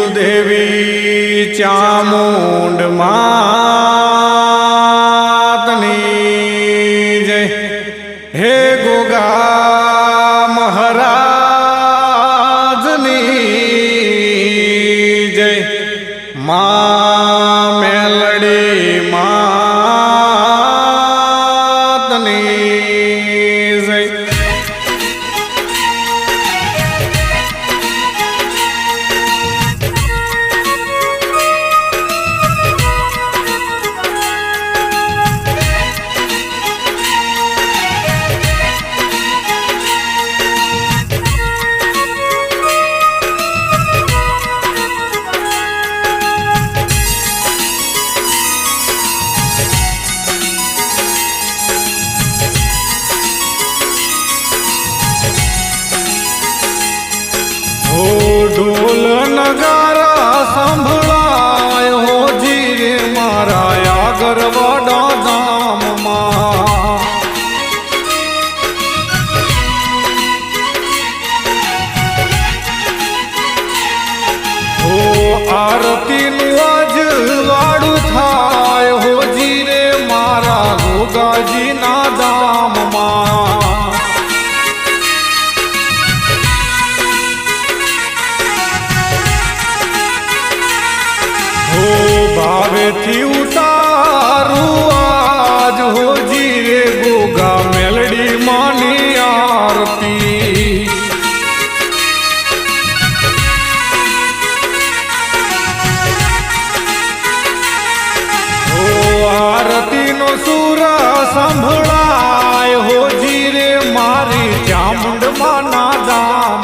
કુળદેવી ચામુંડમાં gone. માથેથી ઉતારું આજ હોજી રે ગોગા મેલડી માની આરતી. આરતી નો સુર સાંભળાય હોજી રે મારી ચામુંડ માના દામ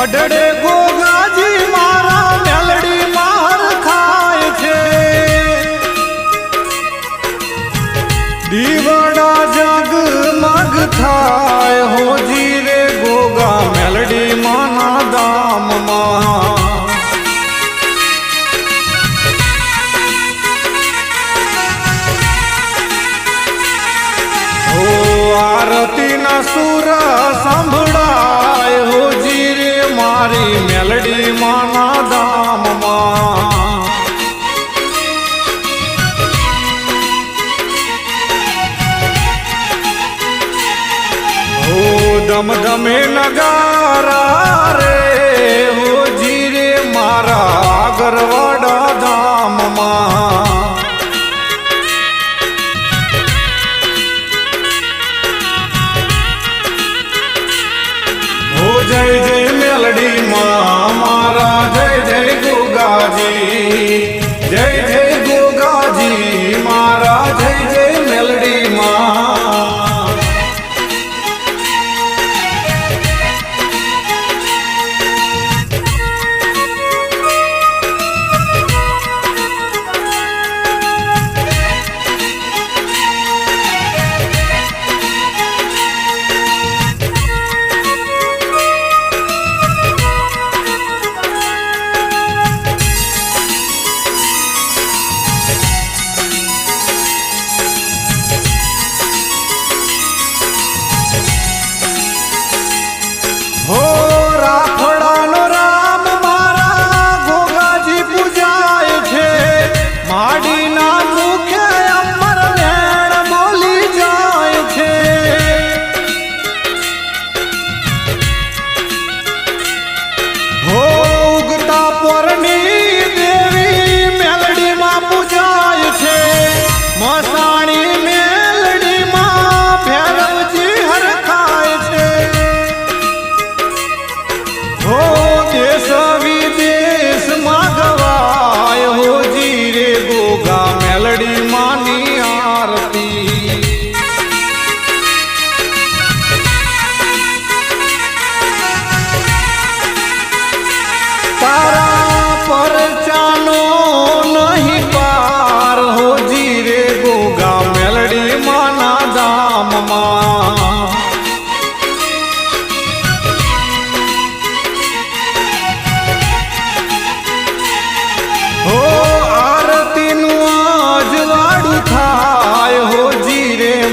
ಹೊಡಡೆ ಗೋ ધમ ધમે નગારા.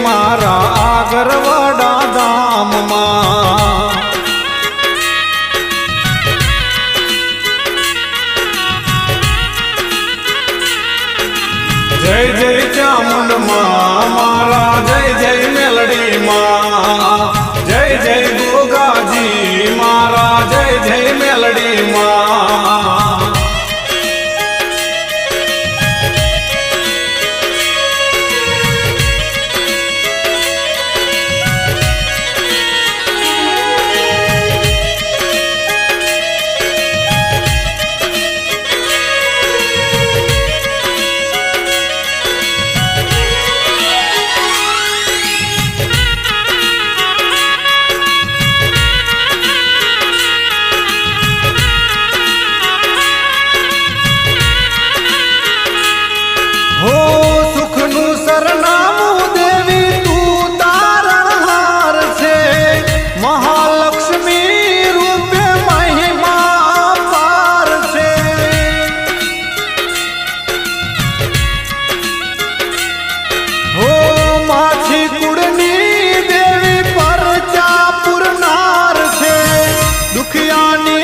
મારા આગરવાડા ધામમાં. જય જય ચામુંડ મારા જય જય મેલડી માં જય જય ગોગાજી, મારા જય જય ਦੁਖਿਆ ਨੇ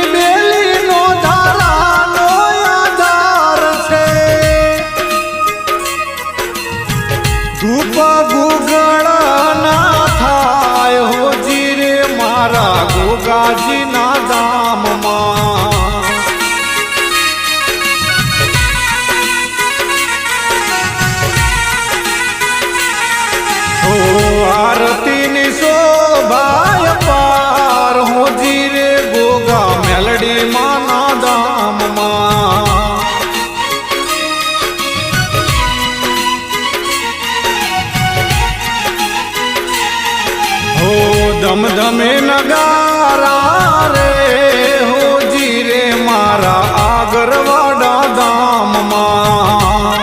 ધમ ધમે નગારા રે હો જીરે મારા આગરવાડા ગામમાં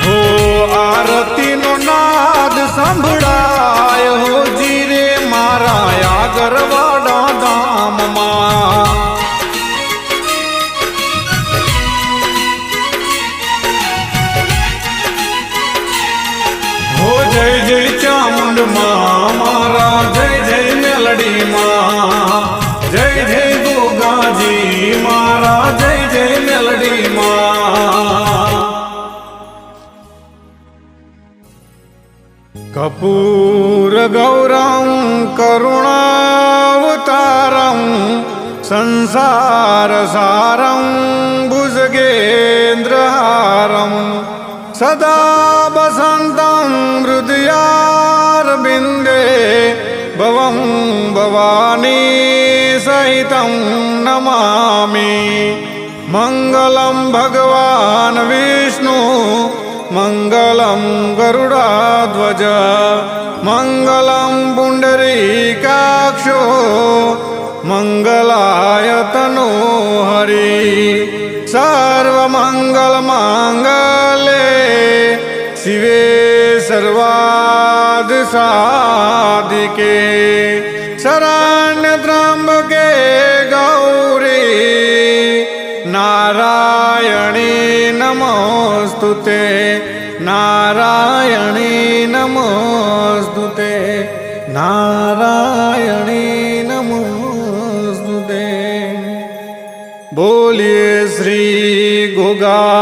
હો આરતીનો નાદ સંભળાય જય જય દુર્ગાજી મારા, જય જય મેલડી માં. કપૂર ગૌરમ કરુણાવતારમ, સંસાર સારમ, ભુજગેન્દ્રહારમ. સદા વસંતમ હૃદયારબિંદે ભવં ભવાની સહિतं નમામિ મંગલમ ભગવાન વિષ્ણુ મંગલમ ગરુડાધ્વજ મંગલમ પુંડરીકાક્ષો મંગલાયતનો હરિ સર્વમંગલ शिवे શિવે સર્વાદ સાધિકે नारायणी ત્રંબકે ગૌરી. નારાયણી નમોસ્તુતે નારાયણી નમોસ્તુતે નારાયણી નમોસ્તુતે. બોલીએ શ્રી ગોગા